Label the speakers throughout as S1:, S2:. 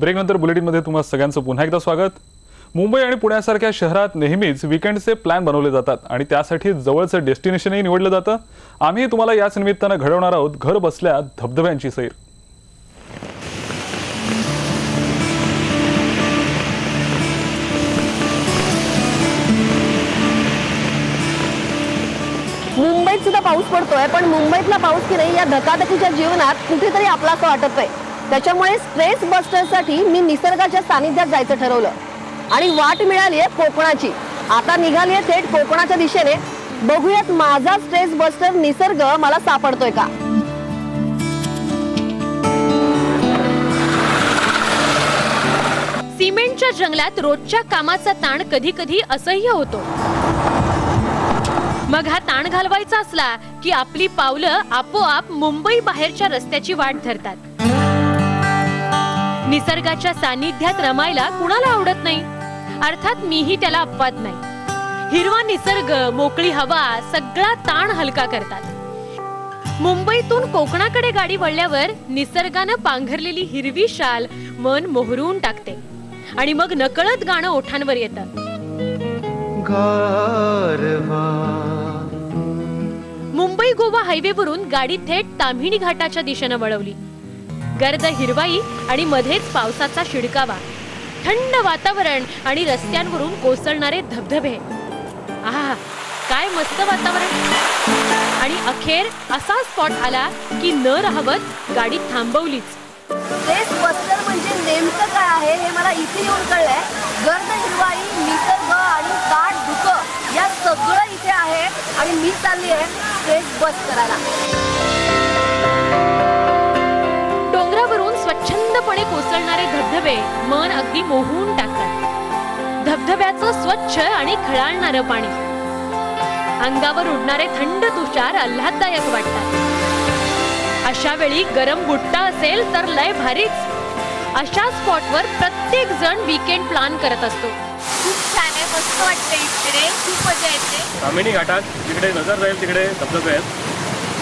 S1: ब्रेकनंतर बुलेटिनमध्ये तुम्हाला सगळ्यांचं पुन्हा एकदा स्वागत. मुंबई आणि पुण्यासारख्या शहरात नेहमीच विकेंडचे प्लॅन बनवले जातात आणि त्यासाठी जवळचं डेस्टिनेशनही निवडलं जातं. आम्ही तुम्हाला याच निमित्तानं घडवणार आहोत घर बसल्या धबधब्यांची सैर.
S2: मुंबईत सुद्धा पाऊस पडतोय पण मुंबईतला पाऊस की नाही या धकाधकीच्या जीवनात कुठेतरी आपला असं वाटत आहे त्याच्यामुळे स्ट्रेस बस्टरसाठी मी निसर्गाच्या सानिध्यात जायचं ठरवलं. आणि वाट मिळाली आहे कोकणाची. आता निघाली आहे थेट कोकणाच्या दिशेने. बघूयात माझा स्ट्रेस बस्टर निसर्ग मला सापडतोय का?
S3: सिमेंटच्या जंगलात रोजच्या कामाचा ताण कधी कधी असह्य होतो. मग हा ताण घालवायचा असला की आपली पावलं आपोआप मुंबई बाहेरच्या रस्त्याची वाट धरतात. निसर्गाच्या सानिध्यात रमायला कुणाला आवडत नाही? अर्थात मीही त्याला अपवाद नाही. हिरवा निसर्ग मोकळी हवा सगळा ताण हलका करतात. मुंबईतून कोकणाकडे गाडी वळल्यावर निसर्गानं पांघरलेली हिरवी शाल मन मोहरून टाकते. आणि मग नकळत गाणं ओठांवर येतं. मुंबई गोवा हायवेवरून गाडी थेट ताम्हिणी घाटाच्या दिशेनं वळवली. गर्द हिरवाई आणि मध्येच पावसाचा शिडकावा. थंड वातावरण आणि रस्त्यांवरून कोसळणारे धबधबे. आहा काय मस्त वातावरण. आणि अखेर असा स्पॉट आला की न राहवत गाडी थांबवलीच.
S2: म्हणजे नेमकं काय आहे हे मला इथे येऊन कळलंय. गर्द हिरवाई निसर्ग आणि काट धुकं या सगळं इथे आहे आणि मी चालली आहे स्ट्रेस बस करायला.
S3: स्वच्छंदपणे कोसळणारे धबधबे मन अगदी मोहून टाकतात. धबधब्याचं स्वच्छ आणि खळाळणारं पाणी. अंगावर उडणारे थंड तुषार आल्हाददायक वाटतात. अशा वेळी गरम बुट्टा असेल तर लय भारीच. अशा स्पॉटवर प्रत्येक जण वीकेंड प्लॅन करत असतो.
S2: खूप छान आहे मस्त वाटतं इकडे. खूप मजा येते.
S4: घाटात जिकडे नजर जाईल तिकडे धबधबे आहेत.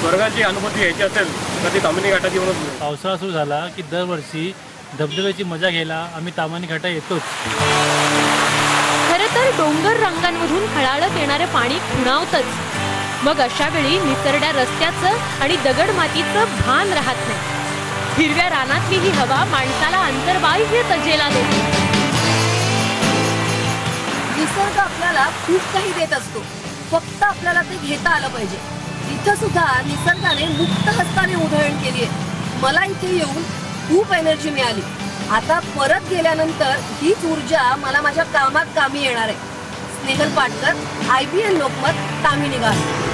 S4: स्वर्गाची अनुभूती घ्यायची असेल तर ती तामिनी येऊनच मिळेल.
S5: पावसाळा सुरू झाला की दरवर्षी धबधब्याची मजा घ्यायला आम्ही तामानी घाटा येतोच.
S3: खर तर डोंगर रांगांमधून खळाळत येणारे पाणी खुणावतच मग अशा वेळी निसरड्या रस्त्याचं आणि दगड मातीचं भान राहत नाही. हिरव्या रानातली ही हवा माणसाला अंतर्बाह्य तजेला देते.
S2: निसर्ग आपल्याला खूप काही देत असतो. फक्त आपल्याला ते घेता आलं पाहिजे. इथं सुद्धा निसर्गाने मुक्त हस्ताने उधळण केली आहे मला इथे येऊन खूप एनर्जी मिळाली. आता परत गेल्यानंतर हीच ऊर्जा मला माझ्या कामात कामी येणार आहे. Snehal Patkar I B N Lokmat Tamini गाव